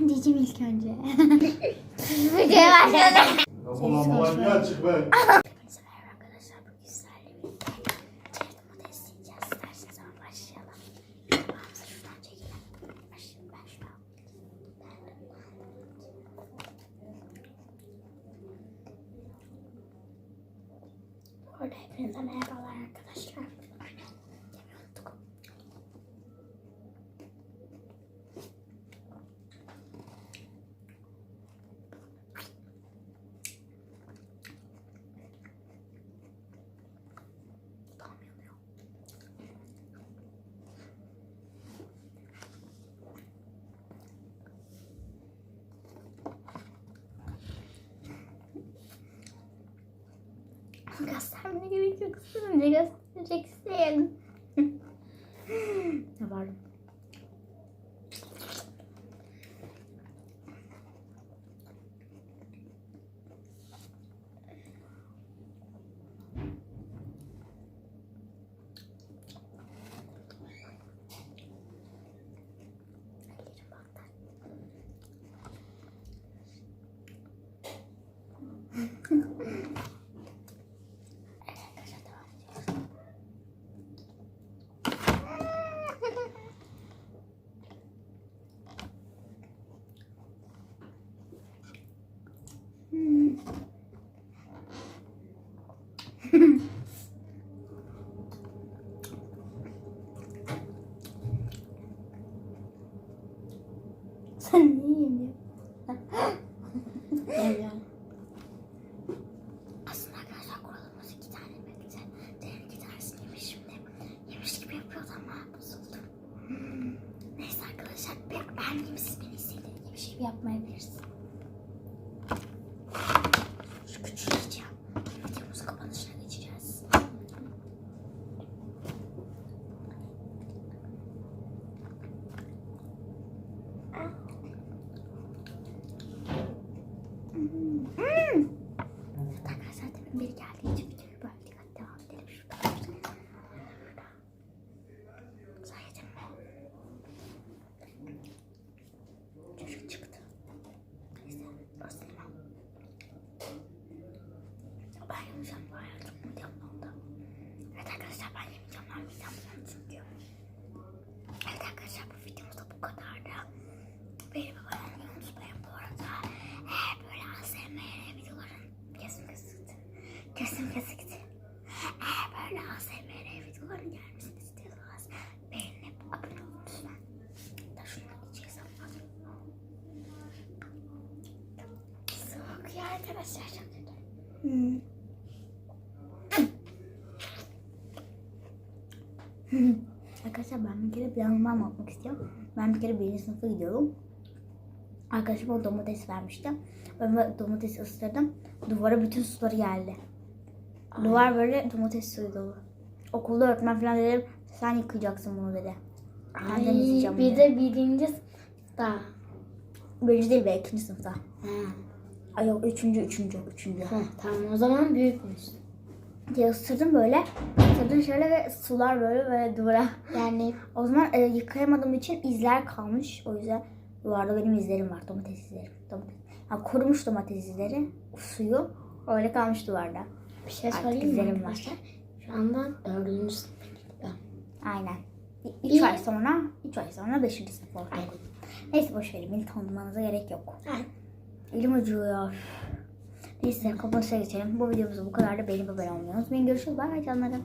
Ben diyeceğim ilk önce. Videoya başladık. Kafalar falan niye açık be? Hepinize merhaba arkadaşlar. Göstermene gerek yok. Ne göstereceksin? ne var? Sen niye yemiyorsun? Yemiyorum. Aslında arkadaşlar kuralımız iki tane yemekti. Diğer iki tanesini yemiş şimdi. Yemiş gibi yapıyordu ama bozuldu. Neyse arkadaşlar ben, ben yiyeyim siz beni istediğiniz yemiş gibi yapmayabilirsiniz. Şu küçüğü yiyeceğim. Videomuzun kapanışına geçeceğiz. Hmm. Evet arkadaşlar demin biri geldiği için videoyu böldük. Hadi devam edelim şuradan. Şurada. Saydım mı? Çocuk çıktı. Neyse o sinema. Ben yemeyeceğim bayağı çok midem oldu. Evet arkadaşlar ben yemeyeceğim. Ben midem çünkü. Evet arkadaşlar bu videomuz da bu kadardı. Beni abone unutmayın bu arada. Eğer böyle ASMR videoların kesim kesikti. Kesim kesikti. Eğer böyle ASMR videoların gelmesini istiyorsanız beğenip abone olun lütfen. Da şunu içeceğiz ama. Soğuk ya arkadaşlar çok kötü. Hmm. Arkadaşlar ben bir kere planımı anlatmak istiyorum. Ben bir kere birinci sınıfa gidiyorum. Arkadaşım o domates vermişti. Ben böyle domatesi ısırdım. Duvara bütün suları geldi. Duvar böyle domates suyu dolu. Okulda öğretmen falan dedim sen yıkayacaksın bunu dedi. Ben Ay, bir de birinci sınıfta. Birinci değil be ikinci sınıfta. Ha. Ay yok üçüncü üçüncü üçüncü. ha, tamam o zaman büyükmüş. Diye ısırdım böyle. Isırdım şöyle ve sular böyle böyle duvara. Yani O zaman e, yıkayamadığım için izler kalmış. O yüzden duvarda benim izlerim var. Domates izlerim. Domates. Ha, kurumuş domates izleri. Suyu. Öyle kalmış duvarda. bir şey Artık söyleyeyim mi izlerim arkadaşlar? Şu anda dördüncü sınıfa gidiyorum. Aynen. 3 İyi. ay sonra, 3 ay sonra 5. sınıf olacak. Aynen. Neyse boş verin. Beni tanımanıza gerek yok. Aynen. Elim acıyor. Neyse kapanışa geçelim. Bu videomuz bu kadar da beğenip abone olmayı unutmayın. Görüşürüz. Bye canlarım.